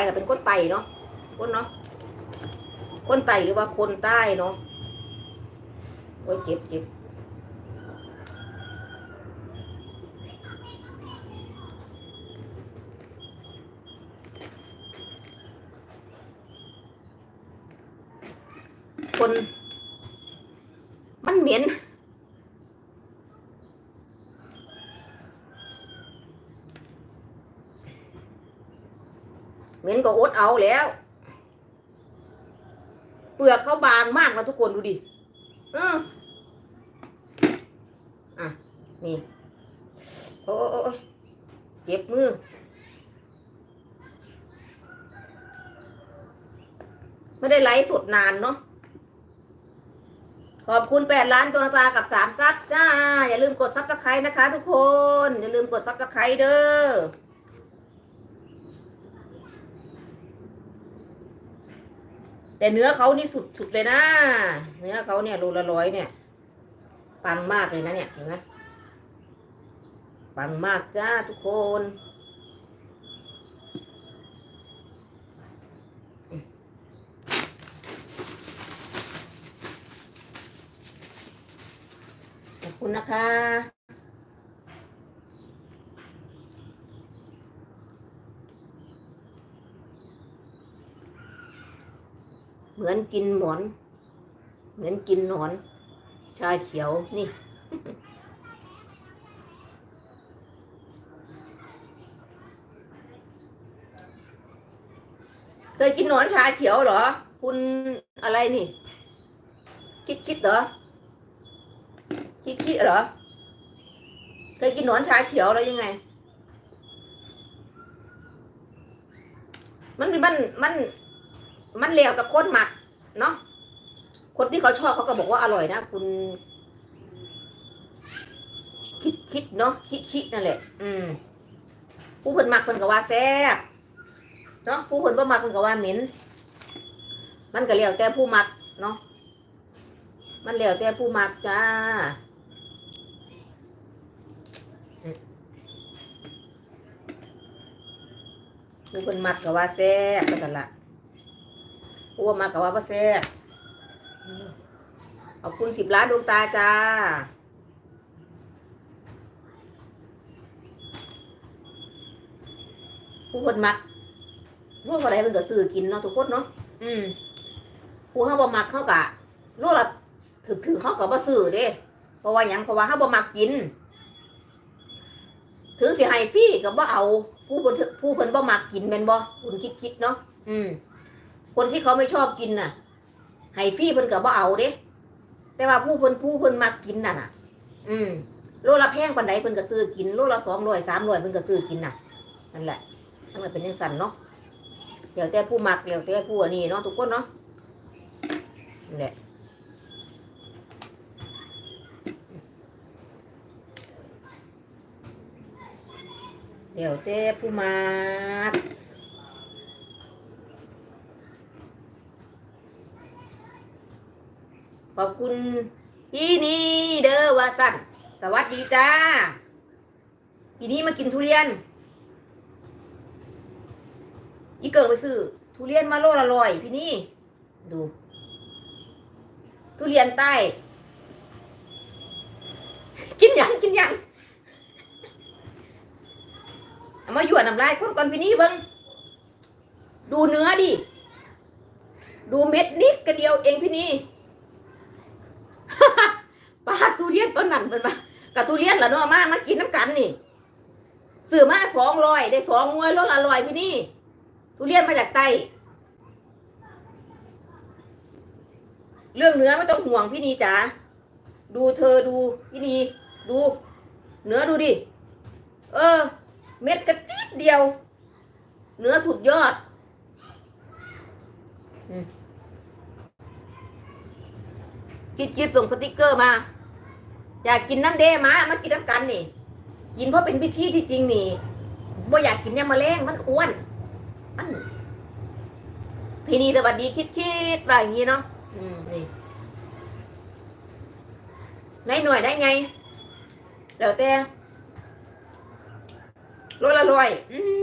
ายกับเป็นคนไตเนาะคนเนาะคนไตหรือว่าคนใต้เนาะโอ้ยเจ็บเจ็บคน มันเหม็น เหม็นก็อดเอาแล้ว เปลือกเขาบางมากนะทุกคนดูดิเอออะ นี่ โอ้โอเจ็บมือไม่ได้ไลฟ์สดนานเนาะขอบคุณแปดล้านตัวตากับสามซับจ้า อย่าลืมกดซับสไครต์นะคะทุกคน อย่าลืมกดซับสไครต์เด้อ แต่เนื้อเขานี่สุดสุดเลยนะ เนื้อเขาเนี่ยโลละร้อยเนี่ย ปังมากเลยนะเนี่ยเห็นไหมปังมากจ้าทุกคนขอบคุณนะคะ เหมือนกินหมอน เหมือนกินหนอน ชาเขียวนี่ เคยกินหนอนชาเขียวเหรอ คุณอะไรนี่ คิดคิดเหรอ คิดคิดเหรอ เคยกินหนอนชาเขียวแล้วยังไงมันมันมัน มันเลวกับคนหมักเนาะคนที่เขาชอบเขาก็บอกว่าอร่อยนะคุณ คิดคิดเนาะคิดคิดนั่นแหละ อืม ผู้คนหมักคนก็ว่าแซ่บเนาะผู้คนบ่หมักคนก็ว่าเหม็นมันก็แล้วแต่ผู้หมักเนาะมันแล้วแต่ผู้หมักจ้าผู้คนหมักก็ว่าแซ่บก็กันละ ผู้บ่หมักก็ว่าบ่แซ่บอืมขอบคุณสิบล้านดวงตาจ้าผู้คนมักรู้ว่าอะไรมันก็ซื้อกินเนาะทุกคนเนาะอืมผู้เฮาบ่มักเขากะรู้ละถือถือเขาก็บ่ซื้อเด้เพราะว่าหยังเพราะว่าเฮาบ่มักกินถึงสิให้ฟรีก็บ่เอา ผู้เพิ่นผู้เพิ่นบ่มักกินแม่นบ่คุณคิดคิดๆเนาะอืม คนที่เขาไม่ชอบกินน่ะให้ฟรีเพิ่นก็บ่เอาเด้แต่ว่าผู้เพิ่นผู้เพิ่นมักกินน่ะน่ะ อืมโลละแพงปานใดเพิ่นก็ซื้อกินโลละ200 300เพิ่นก็ซื้อกินน่ะนั่นแหละทำไมเป็นยังสั่นเนาะเดี๋ยวแต่ผู้มักเดี๋ยวแต่ผู้อันนี้เนาะทุกคนเนาะนี่แหละเดี๋ยวแต่ผู้มัก ขอบคุณพี่นี่เด้อว่าสันสวัสดีจ้าพี่นี้มากินทุเรียนอีเกิงไปซื้อทุเรียนมาโลละร้อยพี่นี่ดู ทุเรียนใต้ กินยังกินยังมาหยวนน้ำลายคนก่อนพี่นี่เบิ้งดูเนื้อดิ ดูเม็ดนิดกระเดียวเองพี่นี่ เรียนต้นนั้นเป็นมากับทุเรียนละเนาะมามากินน้ำกันนี่ซื้อมาสองร้อยได้สองงวยโลละร้อยพี่นี่ ทุเรียนมาจากใต้เรื่องเนื้อไม่ต้องห่วงพี่นีจ๋าดูเธอดูพี่นีดู เนื้อดูดิ เออ เม็ดกระติดเดียว เนื้อสุดยอดอืมคิดคิดส่งสติกเกอร์มา อยากกินน้ำเดมามากินน้ำกันนี่ กินเพราะเป็นพิธีที่จริงนี่บ่อยากกินเนี่ยมาแรงมันอ้วนอันพี่นีสวัสดีคิดคิดว่าอย่างนี้เนาะอืมนี่ในหน่วยได้ไงแล้วแต่โลละร้อยอืม